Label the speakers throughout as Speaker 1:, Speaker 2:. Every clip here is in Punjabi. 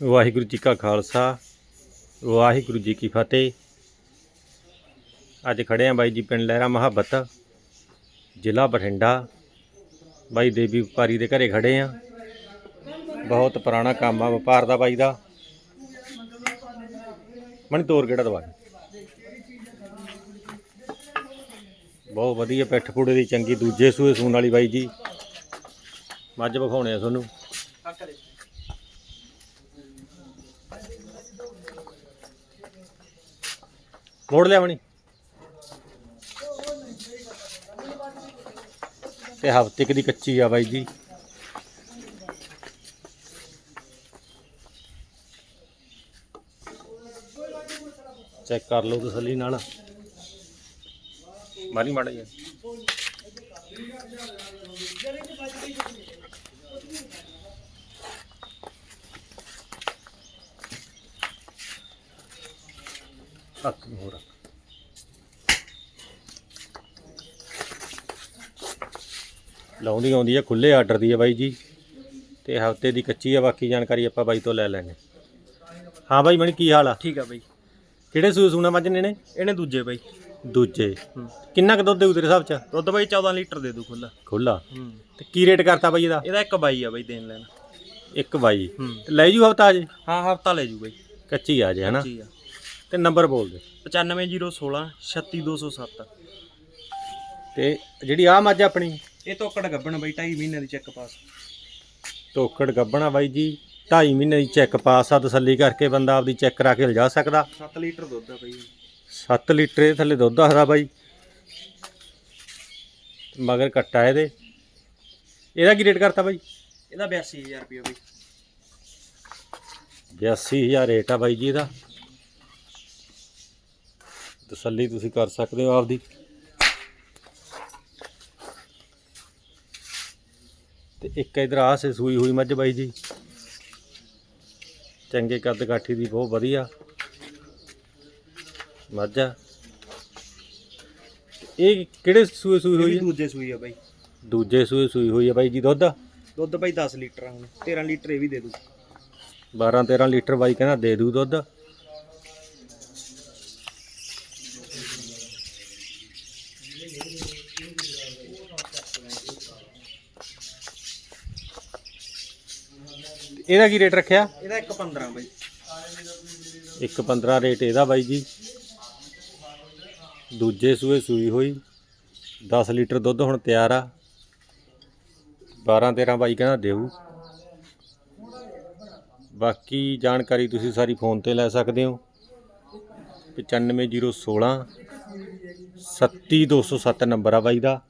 Speaker 1: ਵਾਹਿਗੁਰੂ ਜੀ ਕਾ ਖਾਲਸਾ, ਵਾਹਿਗੁਰੂ ਜੀ ਕੀ ਫਤਿਹ। ਅੱਜ ਖੜੇ ਆਂ ਬਾਈ ਜੀ ਪਿੰਡ ਲਹਿਰਾ ਮੁਹੱਬਤ, ਜ਼ਿਲ੍ਹਾ ਬਠਿੰਡਾ। ਬਾਈ ਦੇਵੀ ਵਪਾਰੀ ਦੇ ਘਰੇ ਖੜੇ ਆਂ ਬਹੁਤ ਪੁਰਾਣਾ ਕੰਮ ਆ ਵਪਾਰ ਦਾ ਬਾਈ ਦਾ। ਮਣੀ ਤੋਰ ਕਿਹੜਾ ਦਵਾ ਬਹੁਤ ਵਧੀਆ ਪਿੱਠ ਪੂੜੇ ਦੀ ਚੰਗੀ ਦੂਜੇ ਸੂਏ ਸੂਣ ਵਾਲੀ ਬਾਈ ਜੀ। ਮੱਝ ਵਿਖਾਉਣੇ ਆ ਤੁਹਾਨੂੰ। ਮੋੜ ਲਿਆ ਮਣੀ। ਤੇ ਹਫ਼ਤੇ ਕੁ ਦੀ ਕੱਚੀ ਆ ਬਾਈ ਜੀ। ਚੈੱਕ ਕਰ ਲਓ ਤਸੱਲੀ ਨਾਲ। ਮਾਰੀ ਮਾੜਾ ਜੀ ਹੱਥ ਨੂੰ ਹੋਰ ਰੱਖ। ਲਾਉਂਦੀ ਆਉਂਦੀ ਆ ਖੁੱਲੇ ਆਰਡਰ ਦੀ ਆ ਬਾਈ ਜੀ। ਤੇ ਹਫ਼ਤੇ ਦੀ ਕੱਚੀ ਆ ਬਾਕੀ ਜਾਣਕਾਰੀ ਆਪਾਂ ਬਾਈ ਤੋਂ ਲੈ ਲੈਣੇ ਹਾਂ। ਬਾਈ ਮਣੀ ਕੀ ਹਾਲ ਆ?
Speaker 2: ਠੀਕ ਆ ਬਾਈ।
Speaker 1: ਕਿਹੜੇ ਸੂਏ ਸੂਣਾ ਮੱਝ ਨੇ ਨੇ
Speaker 2: ਇਹਨੇ ਦੂਜੇ ਬਾਈ।
Speaker 1: ਦੂਜੇ।
Speaker 2: ਹੂੰ।
Speaker 1: ਕਿੰਨਾ ਕੁ ਦੁੱਧ ਦੇਊ ਤੇਰੇ ਹਿਸਾਬ ਚ?
Speaker 2: ਦੁੱਧ ਬਾਈ 14 ਲੀਟਰ ਦੇ ਦੂ ਖੁੱਲਾ
Speaker 1: ਖੁੱਲਾ
Speaker 2: ਹੂੰ।
Speaker 1: ਤੇ ਕੀ ਰੇਟ ਕਰਤਾ ਬਾਈ ਇਹਦਾ?
Speaker 2: ਇਹਦਾ ਇੱਕ ਬਾਈ ਆ ਬਾਈ ਦੇਣ ਲੈਣਾ।
Speaker 1: ਇੱਕ ਬਾਈ।
Speaker 2: ਹੂੰ।
Speaker 1: ਤੇ ਲੈ ਜੂ ਹਫਤਾ ਅਜੇ
Speaker 2: ਹਾਂ ਹਫਤਾ ਲੈ ਜੂ ਬਾਈ।
Speaker 1: ਕੱਚੀ ਆ ਜੇ ਹਨਾ?
Speaker 2: ਜੀ ਆ।
Speaker 1: ਤੇ ਨੰਬਰ ਬੋਲ ਦੇ
Speaker 2: 95016 36207
Speaker 1: ਤੇ ਜਿਹੜੀ ਆ ਮੱਝ ਆਪਣੀ?
Speaker 2: ਇਹ ਤੋਕੜ ਗੱਬਣ ਬਾਈ 2.5 ਮਹੀਨੇ ਦੀ ਚੈੱਕ ਪਾਸ।
Speaker 1: ਤੋਕੜ ਗੱਬਣਾ ਬਾਈ ਜੀ 2.5 ਮਹੀਨੇ ਦੀ ਚੈੱਕ ਪਾਸ ਆ ਤਸੱਲੀ ਕਰਕੇ ਬੰਦਾ ਆਪਦੀ ਚੈੱਕ ਕਰਾ ਕੇ ਲਿਜਾ ਸਕਦਾ।
Speaker 2: 7 ਲੀਟਰ ਦੁੱਧ ਆ ਬਾਈ।
Speaker 1: 7 ਲੀਟਰ ਦੇ ਥੱਲੇ ਦੁੱਧ ਆਖਦਾ ਬਾਈ। ਮਗਰ ਕੱਟਾ ਇਹਦੇ। ਇਹਦਾ ਕੀ ਰੇਟ ਕਰਤਾ ਬਾਈ?
Speaker 2: ਇਹਦਾ 82000 ਰੁਪਏ ਬਾਈ।
Speaker 1: 82000 ਰੇਟ ਆ ਬਾਈ ਜੀ ਇਹਦਾ। ਤਸੱਲੀ ਤੁਸੀਂ ਕਰ ਸਕਦੇ ਹੋ ਆਪਦੀ। ਤੇ ਇੱਕ ਇਧਰ ਸੇ ਸੂਈ ਹੋਈ ਮੱਝ ਬਾਈ ਜੀ। ਚੰਗੇ ਕੱਦ ਕਾਠੀ ਦੀ ਬਹੁਤ ਵਧੀਆ ਮੱਝ ਆ। ਇਹ ਕਿਹੜੇ ਸੂਏ ਸੂਈ ਹੋਈ ਹੈ
Speaker 2: ਦੂਜੇ ਸੂਈ ਆ ਬਾਈ।
Speaker 1: ਦੂਜੇ ਸੂਏ ਸੂਈ ਹੋਈ ਹੈ ਬਾਈ ਜੀ ਦੁੱਧ?
Speaker 2: ਦੁੱਧ ਬਾਈ 10 ਲੀਟਰ ਆ ਹੁਣ। 13 ਲੀਟਰ ਇਹ ਵੀ ਦੇ ਦੂ।
Speaker 1: 12 13 ਲੀਟਰ ਬਾਈ ਕਹਿੰਦਾ ਦੇ ਦੂ ਦੁੱਧ। ਇਹਦਾ ਕੀ ਰੇਟ ਰੱਖਿਆ?
Speaker 2: ਇਹਦਾ ਇੱਕ 15 ਬਾਈ।
Speaker 1: ਇੱਕ 15 ਰੇਟ ਇਹਦਾ ਬਾਈ ਜੀ। ਦੂਜੇ ਸੂਏ ਸੂਈ ਹੋਈ। 10 ਲੀਟਰ ਦੁੱਧ ਹੁਣ ਤਿਆਰ ਆ। 12 13 ਬਾਈ ਕਹਿੰਦਾ ਦੇਊ। ਬਾਕੀ ਜਾਣਕਾਰੀ ਤੁਸੀਂ ਸਾਰੀ ਫੋਨ ਤੇ ਲੈ ਸਕਦੇ ਹੋ। 95016 37207 ਨੰਬਰ ਆ ਬਾਈ ਦਾ।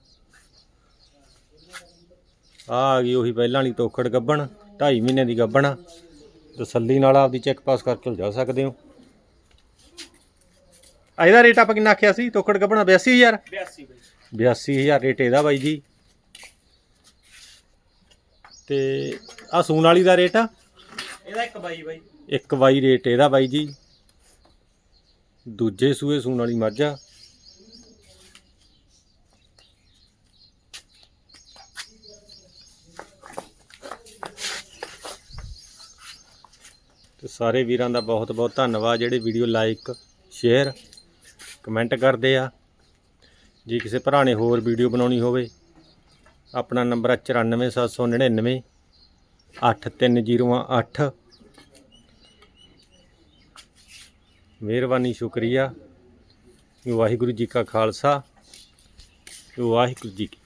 Speaker 1: ਆ ਆ ਗਈ ਉਹੀ ਪਹਿਲਾਂ ਵਾਲੀ ਤੋਖੜ ਗੱਬਣ। 2.5 ਮਹੀਨੇ ਦੀ ਗੱਬਣ ਆ ਤਸੱਲੀ ਨਾਲ ਆਪਦੀ ਚੈੱਕ ਪਾਸ ਕਰਕੇ ਜਾ ਸਕਦੇ ਹੋ। ਆ ਇਹਦਾ ਰੇਟ ਆਪਾਂ ਕਿੰਨਾ ਆਖਿਆ ਸੀ? ਤੋਕੜ ਕੱਪਣਾ 82000
Speaker 2: 82 ਬਾਈ।
Speaker 1: 82000 ਰੇਟ ਇਹਦਾ ਬਾਈ ਜੀ। ਤੇ ਆ ਸੂਣ ਵਾਲੀ ਦਾ ਰੇਟ ਆ।
Speaker 2: ਇਹਦਾ ਇੱਕ ਬਾਈ ਬਾਈ।
Speaker 1: ਇੱਕ ਬਾਈ ਰੇਟ ਇਹਦਾ ਬਾਈ ਜੀ। ਦੂਜੇ ਸੂਏ ਸੂਣ ਵਾਲੀ ਮੱਝ ਆ। ਤੇ ਸਾਰੇ ਵੀਰਾਂ ਦਾ ਬਹੁਤ ਬਹੁਤ ਧੰਨਵਾਦ। ਜਿਹੜੇ ਵੀਡੀਓ ਲਾਈਕ ਸ਼ੇਅਰ ਕਮੈਂਟ ਕਰਦੇ ਆ। ਜੇ ਕਿਸੇ ਭਰਾ ਨੇ ਹੋਰ ਵੀਡੀਓ ਬਣਾਉਣੀ ਹੋਵੇ, ਆਪਣਾ ਨੰਬਰ ਹੈ 94799 8308 ਮਿਹਰਬਾਨੀ, ਸ਼ੁਕਰੀਆ। ਵਾਹਿਗੁਰੂ ਜੀ ਕਾ ਖਾਲਸਾ ਵਾਹਿਗੁਰੂ ਜੀ ਕੀ